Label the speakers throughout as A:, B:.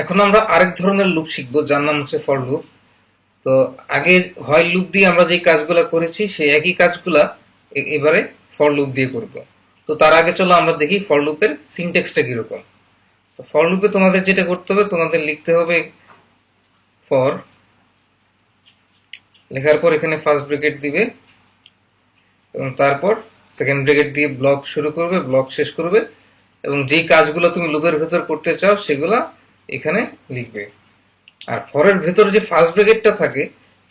A: এখন আমরা আরেক ধরনের লুপ শিখবো যার নাম হচ্ছে ফর লুপ তো আগে হয় লুপ দিয়ে আমরা যে কাজগুলো করেছি সেই একই কাজগুলা এবারে ফর লুপ দিয়ে করব তো তার আগে চলো আমরা দেখি ফর লুপের সিনটেক্সটা কীরকম তো ফর লুপে তোমাদের যেটা করতে হবে তোমাদের লিখতে হবে ফর লেখার পর এখানে ফার্স্ট ব্রিগেড দিবে এবং তারপর সেকেন্ড ব্রিগেড দিয়ে ব্লক শুরু করবে ব্লক শেষ করবে এবং যে কাজগুলো তুমি লুপের ভেতর করতে চাও সেগুলা এখানে লিখবে আর ফরের ভেতরে যে ফার্স্ট ব্রেকেটটা থাকে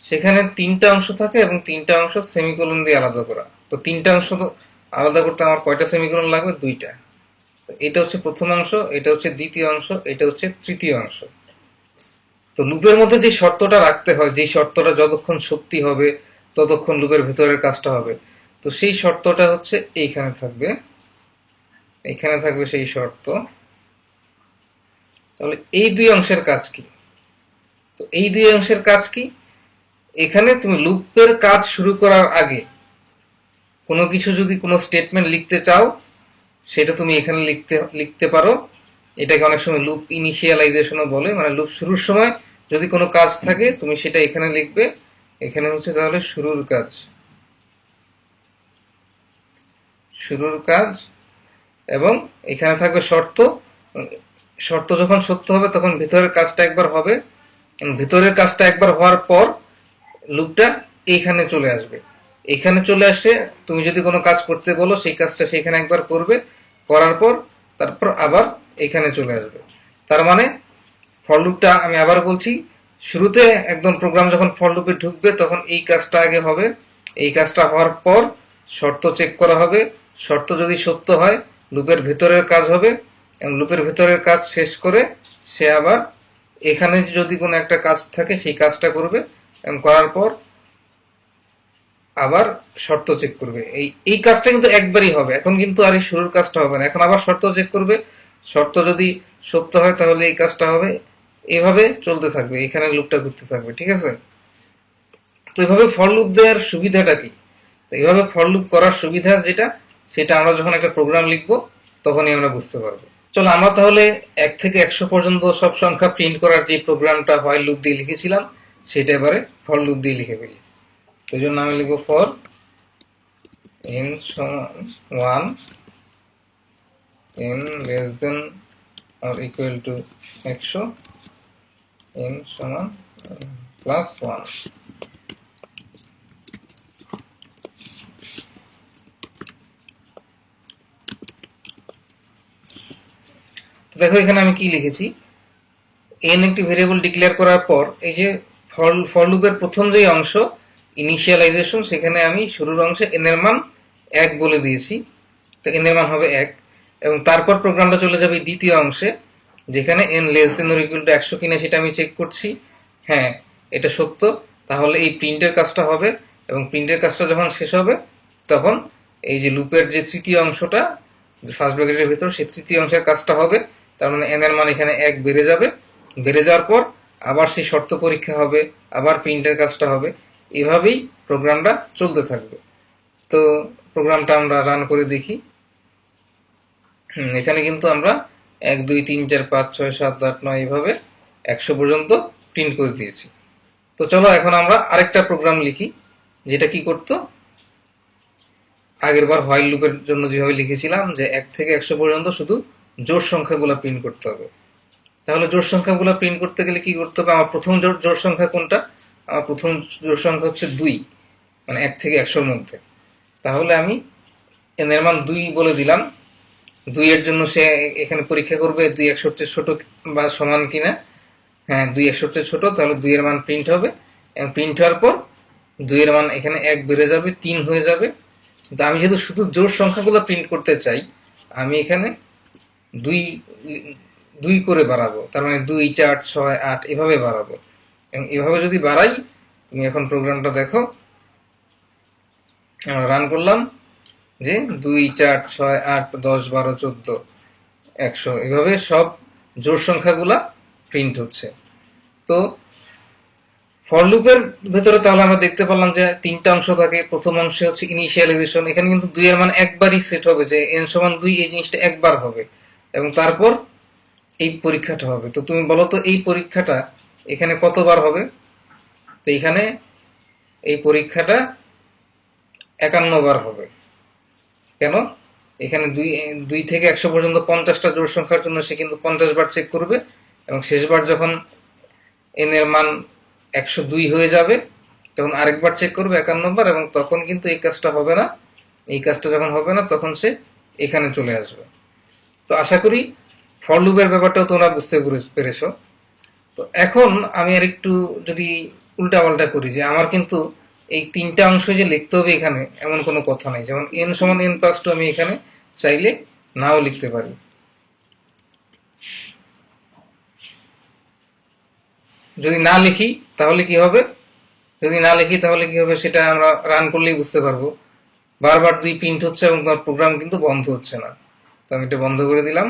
A: সেখানে তিনটা অংশ থাকে এবং তিনটা অংশ সেমিকোলন দিয়ে আলাদা করা তো তিনটা অংশ তো আলাদা করতে আমার কয়টা সেমিকোলন লাগবে দুইটা এটা হচ্ছে প্রথম অংশ এটা হচ্ছে দ্বিতীয় অংশ এটা হচ্ছে তৃতীয় অংশ তো লুপের মধ্যে যে শর্তটা রাখতে হয় যে শর্তটা যতক্ষণ সত্যি হবে ততক্ষণ লুপের ভেতরের কাজটা হবে তো সেই শর্তটা হচ্ছে এইখানে থাকবে এইখানে থাকবে সেই শর্ত তাহলে এই দুই অংশের কাজ কি তো এই দুই অংশের কাজ কি এখানে তুমি লুপের কাজ শুরু করার আগে কোনো কিছু যদি কোনো স্টেটমেন্ট লিখতে চাও সেটা তুমি এখানে লিখতে লিখতে পারো এটাকে অনেক সময় লুপ ইনিশিয়ালাইজেশনও বলে মানে লুপ শুরুর সময় যদি কোনো কাজ থাকে তুমি সেটা এখানে লিখবে এখানে হচ্ছে তাহলে শুরুর কাজ শুরুর কাজ এবং এখানে থাকবে শর্ত শর্ত যখন সত্য হবে তখন ভিতরের কাজটা একবার হবে ভিতরের কাজটা একবার হওয়ার পর লুপটা এইখানে চলে আসবে এখানে চলে আসে তুমি যদি কোনো কাজ করতে বলো সেই কাজটা সেখানে একবার করবে করার পর তারপর আবার এখানে চলে আসবে তার মানে ফল লুপটা আমি আবার বলছি শুরুতে একদম প্রোগ্রাম যখন ফল লুপে ঢুকবে তখন এই কাজটা আগে হবে এই কাজটা হওয়ার পর শর্ত চেক করা হবে শর্ত যদি সত্য হয় লুপের ভেতরের কাজ হবে এবং লুপের ভেতরের কাজ শেষ করে সে আবার এখানে যদি কোনো একটা কাজ থাকে সেই কাজটা করবে এবং করার পর আবার শর্ত চেক করবে এই এই কাজটা কিন্তু একবারই হবে এখন কিন্তু আর এই শুরুর কাজটা হবে না এখন আবার শর্ত চেক করবে শর্ত যদি সত্য হয় তাহলে এই কাজটা হবে এভাবে চলতে থাকবে এখানে লুপটা ঘুরতে থাকবে ঠিক আছে তো এভাবে ফল লুপ দেওয়ার সুবিধাটা কি তো এভাবে ফল লুপ করার সুবিধা যেটা সেটা আমরা যখন একটা প্রোগ্রাম লিখবো তখনই আমরা বুঝতে পারবো চলো আমরা তাহলে এক থেকে একশো পর্যন্ত সব সংখ্যা প্রিন্ট করার যে প্রোগ্রামটা হয় লুপ দিয়ে লিখেছিলাম সেটা এবারে ফর লুপ দিয়ে লিখে ফেলি তো জন্য আমি লিখবো ফর এন সমান one N less than or equal to একশো এন সমান প্লাস ওয়ান দেখো এখানে আমি কি লিখেছি এন একটি ভেরিয়েবল ডিক্লেয়ার করার পর এই যে ফল ফর লুপের প্রথম যে অংশ ইনিশিয়ালাইজেশন সেখানে আমি শুরুর অংশে এনের এর মান এক বলে দিয়েছি তো এনের এর মান হবে এক এবং তারপর প্রোগ্রামটা চলে যাবে দ্বিতীয় অংশে যেখানে N less than or equal একশো কিনা সেটা আমি চেক করছি হ্যাঁ এটা সত্য তাহলে এই প্রিন্টের কাজটা হবে এবং প্রিন্টের কাজটা যখন শেষ হবে তখন এই যে লুপের যে তৃতীয় অংশটা ফার্স্ট ব্র্যাকেটের ভিতর সেই তৃতীয় অংশের কাজটা হবে তার মানে এন এর মান এখানে এক বেড়ে যাবে বেড়ে যাওয়ার পর আবার সেই শর্ত পরীক্ষা হবে আবার প্রিন্টের কাজটা হবে এভাবেই প্রোগ্রামটা চলতে থাকবে তো প্রোগ্রামটা আমরা রান করে দেখি এখানে কিন্তু আমরা এক দুই তিন চার পাঁচ ছয় সাত আট নয় এভাবে একশো পর্যন্ত প্রিন্ট করে দিয়েছি তো চলো এখন আমরা আরেকটা প্রোগ্রাম লিখি যেটা কি করতো আগেরবার হোয়াইল লুপের জন্য যেভাবে লিখেছিলাম যে এক থেকে একশো পর্যন্ত শুধু জোর সংখ্যাগুলো প্রিন্ট করতে হবে তাহলে জোর সংখ্যাগুলো প্রিন্ট করতে গেলে কি করতে হবে আমার প্রথম জোর জোর সংখ্যা কোনটা আমার প্রথম জোর সংখ্যা হচ্ছে দুই মানে এক থেকে একশোর মধ্যে তাহলে আমি এর মান দুই বলে দিলাম দুই এর জন্য সে এখানে পরীক্ষা করবে দুই একশোর চেয়ে ছোট বা সমান কিনা হ্যাঁ দুই একশোর চেয়ে ছোট তাহলে দুই এর মান প্রিন্ট হবে এবং প্রিন্ট হওয়ার পর দুই এর মান এখানে এক বেড়ে যাবে তিন হয়ে যাবে তো আমি যেহেতু শুধু জোর সংখ্যাগুলো প্রিন্ট করতে চাই আমি এখানে দুই দুই করে বাড়াবো তার মানে দুই চার ছয় আট এভাবে বাড়াবো এবং এভাবে যদি বাড়াই তুমি এখন প্রোগ্রামটা দেখো রান করলাম যে দুই চার ছয় আট দশ বারো চোদ্দ একশো এভাবে সব জোর সংখ্যাগুলা প্রিন্ট হচ্ছে তো ফরলুপের ভেতরে তাহলে আমরা দেখতে পেলাম যে তিনটা অংশ থাকে প্রথম অংশে হচ্ছে ইনিশিয়ালাইজেশন এখানে কিন্তু দুই এর মান একবারই সেট হবে যে এন সমান দুই এই জিনিসটা একবার হবে এবং তারপর এই পরীক্ষাটা হবে তো তুমি বলো তো এই পরীক্ষাটা এখানে কতবার হবে তো এখানে এই পরীক্ষাটা একান্নবার হবে কেন এখানে দুই দুই থেকে একশো পর্যন্ত পঞ্চাশটা জোর সংখ্যার জন্য সে কিন্তু পঞ্চাশ বার চেক করবে এবং শেষবার যখন এন এর মান একশো দুই হয়ে যাবে তখন আরেকবার চেক করবে একান্নবার এবং তখন কিন্তু এই কাজটা হবে না এই কাজটা যখন হবে না তখন সে এখানে চলে আসবে তো আশা করি ফর লুপের ব্যাপারটাও তোমরা বুঝতে পেরেছ তো এখন আমি আর একটু যদি উল্টা পাল্টা করি যে আমার কিন্তু এই তিনটা অংশ যে লিখতে হবে এখানে এমন কোনো কথা নাই যেমন এন সমান এন প্লাস টু আমি এখানে চাইলে নাও লিখতে পারি যদি না লিখি তাহলে কি হবে যদি না লিখি তাহলে কি হবে সেটা আমরা রান করলেই বুঝতে পারবো বারবার দুই প্রিন্ট হচ্ছে এবং তোমার প্রোগ্রাম কিন্তু বন্ধ হচ্ছে না তো আমি এটা বন্ধ করে দিলাম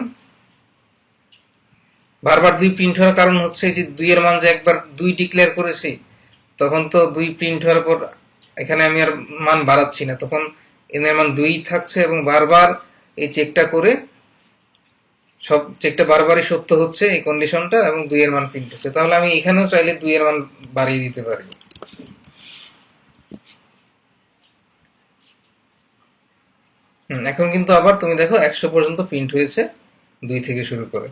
A: বারবার দুই প্রিন্ট হওয়ার কারণ হচ্ছে যে দুইয়ের মান যে একবার দুই ডিক্লেয়ার করেছি তখন তো দুই প্রিন্ট হওয়ার পর এখানে আমি আর মান বাড়াচ্ছি না তখন এনের মান দুই থাকছে এবং বারবার এই চেকটা করে সব চেকটা বারবারই সত্য হচ্ছে এই কন্ডিশনটা এবং দুই এর মান প্রিন্ট হচ্ছে তাহলে আমি এখানেও চাইলে দুইয়ের মান বাড়িয়ে দিতে পারি এখন কিন্তু আবার তুমি দেখো একশো পর্যন্ত প্রিন্ট হয়েছে দুই থেকে শুরু করে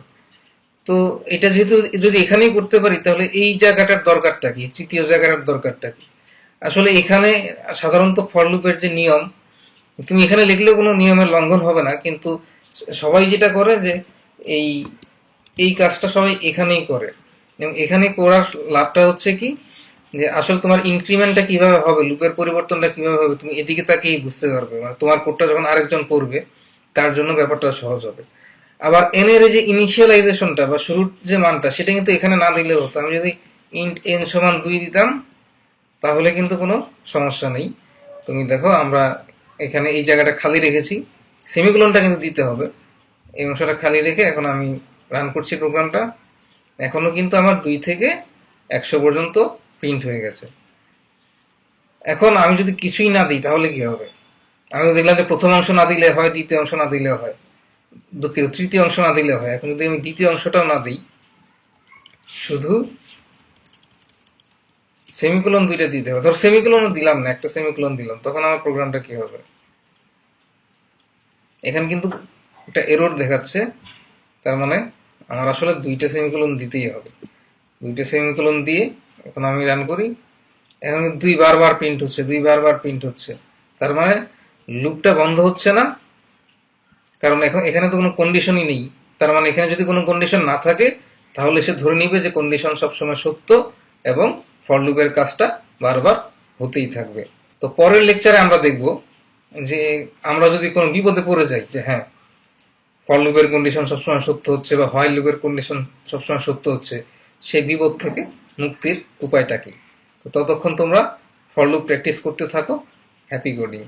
A: তো এটা যেহেতু যদি এখানেই করতে পারি তাহলে এই জায়গাটার দরকারটা কি তৃতীয় জায়গাটার দরকারটা কি আসলে এখানে সাধারণত ফরলুপের যে নিয়ম তুমি এখানে লিখলেও কোনো নিয়মের লঙ্ঘন হবে না কিন্তু সবাই যেটা করে যে এই এই কাজটা সবাই এখানেই করে এবং এখানে করার লাভটা হচ্ছে কি যে আসলে তোমার ইনক্রিমেন্টটা কিভাবে হবে লুপের পরিবর্তনটা কিভাবে হবে তুমি এদিকে তাকেই বুঝতে পারবে মানে তোমার কোডটা যখন আরেকজন পড়বে তার জন্য ব্যাপারটা সহজ হবে আবার এন এর যে ইনিশিয়ালাইজেশনটা বা শুরুর যে মানটা সেটা কিন্তু এখানে না দিলে হতো আমি যদি ইন্ট এন সমান দুই দিতাম তাহলে কিন্তু কোনো সমস্যা নেই তুমি দেখো আমরা এখানে এই জায়গাটা খালি রেখেছি সেমিকুলনটা কিন্তু দিতে হবে এই অংশটা খালি রেখে এখন আমি রান করছি প্রোগ্রামটা এখনও কিন্তু আমার দুই থেকে একশো পর্যন্ত প্রিন্ট হয়ে গেছে এখন আমি যদি কিছুই না দিই তাহলে কি হবে আমি দেখলাম যে প্রথম অংশ না দিলে হয় দ্বিতীয় অংশ না দিলে হয় দুঃখিত তৃতীয় অংশ না দিলে হয় এখন যদি আমি দ্বিতীয় অংশটাও না দিই শুধু সেমিকুলন দুইটা দিতে হবে ধর সেমিকুলনও দিলাম না একটা সেমিকুলন দিলাম তখন আমার প্রোগ্রামটা কি হবে এখানে কিন্তু একটা এরোর দেখাচ্ছে তার মানে আমার আসলে দুইটা সেমিকুলন দিতেই হবে দুইটা সেমিকুলন দিয়ে এখন আমি রান করি এখন দুই বারবার প্রিন্ট হচ্ছে দুই বারবার প্রিন্ট হচ্ছে তার মানে লুপটা বন্ধ হচ্ছে না কারণ এখন এখানে তো কোনো কন্ডিশনই নেই তার মানে এখানে যদি কোনো কন্ডিশন না থাকে তাহলে সে ধরে নিবে যে কন্ডিশন সবসময় সত্য এবং ফর লুপের কাজটা বারবার হতেই থাকবে তো পরের লেকচারে আমরা দেখব যে আমরা যদি কোনো বিপদে পড়ে যাই যে হ্যাঁ ফর লুপের কন্ডিশন সবসময় সত্য হচ্ছে বা হয় লুপের কন্ডিশন সবসময় সত্য হচ্ছে সেই বিপদ থেকে মুক্তির উপায়টা কি তো ততক্ষণ তোমরা ফর প্র্যাকটিস করতে থাকো হ্যাপি কোডিং